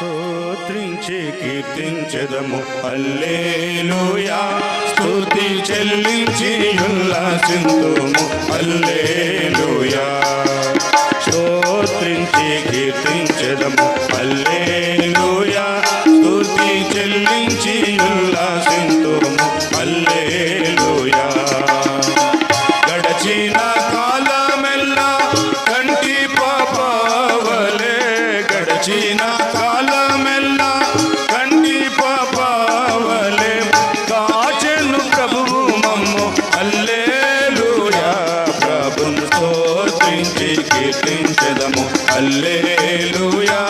స్తోత్రించి కీర్తించెదము. అల్లేలుయా స్తుతి చెల్లించి ఉల్లాసింతుము అల్లే స్తోత్రించి కీర్తించదము. అల్లేలుయా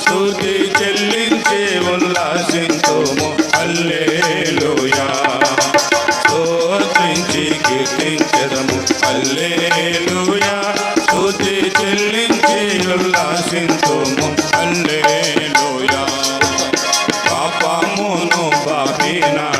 స్తుతి చెల్లించి ఉల్లాసించుము అల్లేలుయా స్తోత్రించి కీర్తించదము. అల్లేలుయా స్తుతి చెల్లించి ఉల్లాసించుము అల్లేలుయా పాపమును బాపినాడు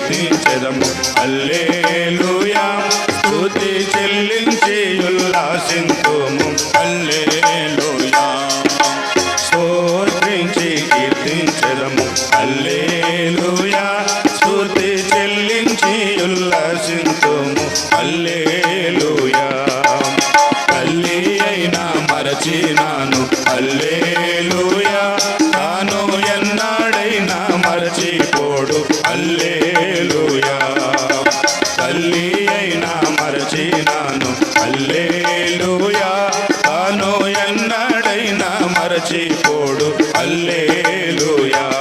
అల్లేలుయా అల్లేలుయా. స్తుతి చెల్లించి ఉల్లాసింతుము అల్లేలుయా. స్తోత్రించి కీర్తించదము అల్లేలుయా. స్తుతి చెల్లించి ఉల్లాసింతుము అల్లేలుయా. తల్లి అయినా మరచినాను. అల్లేలుయా మరచిపోడు అల్లేలుయా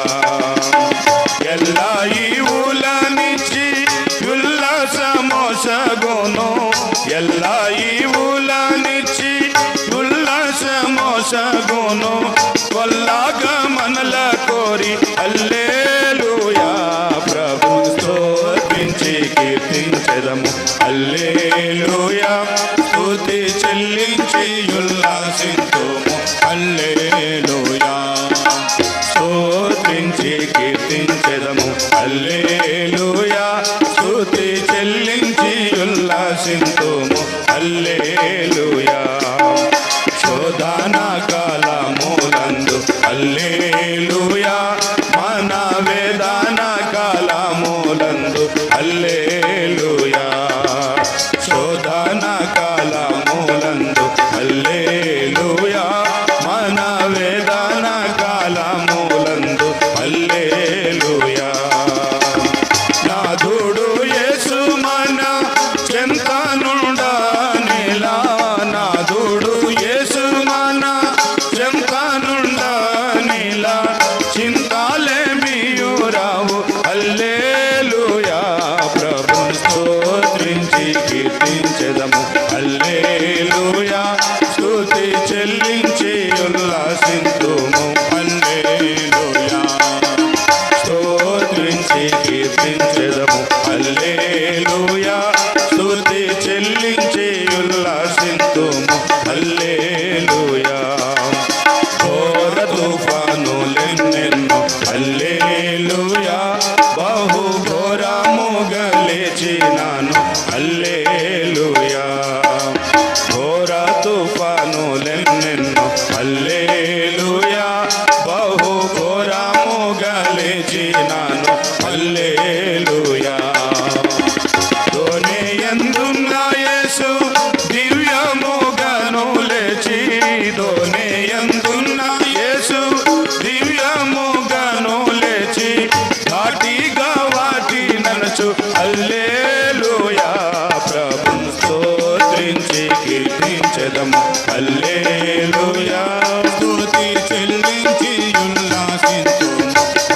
ఎల్లా ఈ ఊలనిచ్చి ఉల్లాసమోసగోను. ఎల్లా ఈ ఊలనిచ్చి ఉల్లాసమోసగోను. కొల్లాగా మనల కోరి అల్లేలుయా ప్రభు స్తోత్రించి కీర్తించదము. అల్లేలుయా స్తుతి చెల్లించి ఉల్లాసింతుము అల్లేలుయా. స్తోత్రించి కీర్తించెదము. అల్లేలుయా. స్తుతి చెల్లించి ఉల్లాసింతుము. అల్లేలుయా. శోధన కాలములందు అల్లేలుయా. మన వేదాన కాలములందు అల్లేలుయా ఉల్లాసింతుము అల్లేలుయా ఘోర తుఫానులెన్నెన్నో. అల్లేలుయా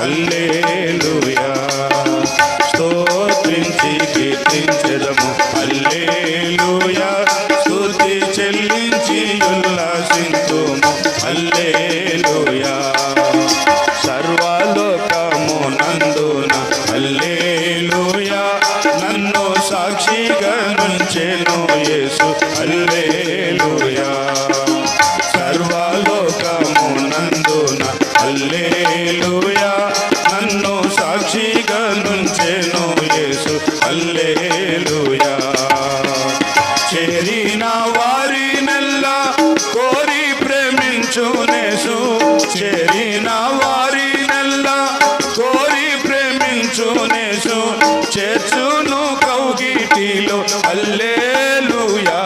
చెల్లించి ఉల్లాసింతుము అల్లేలుయా చేర్చును కౌగిటిలో. అల్లేలుయా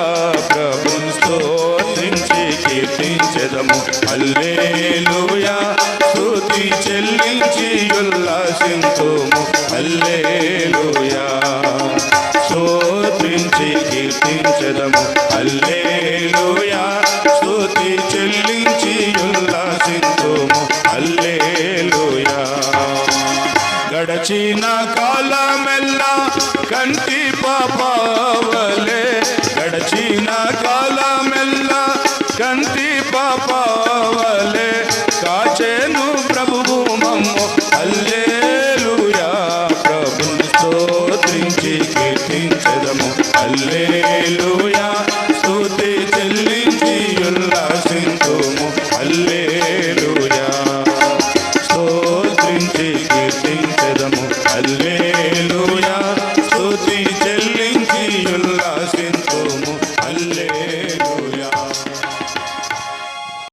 ప్రభుని స్తోత్రించి కీర్తించెదము. అల్లేలుయా స్తుతి చెల్లించి ఉల్లాసింతుము అల్లేలుయా స్తోత్రించి కీర్తించెదము. అల్లే పావలే గడచి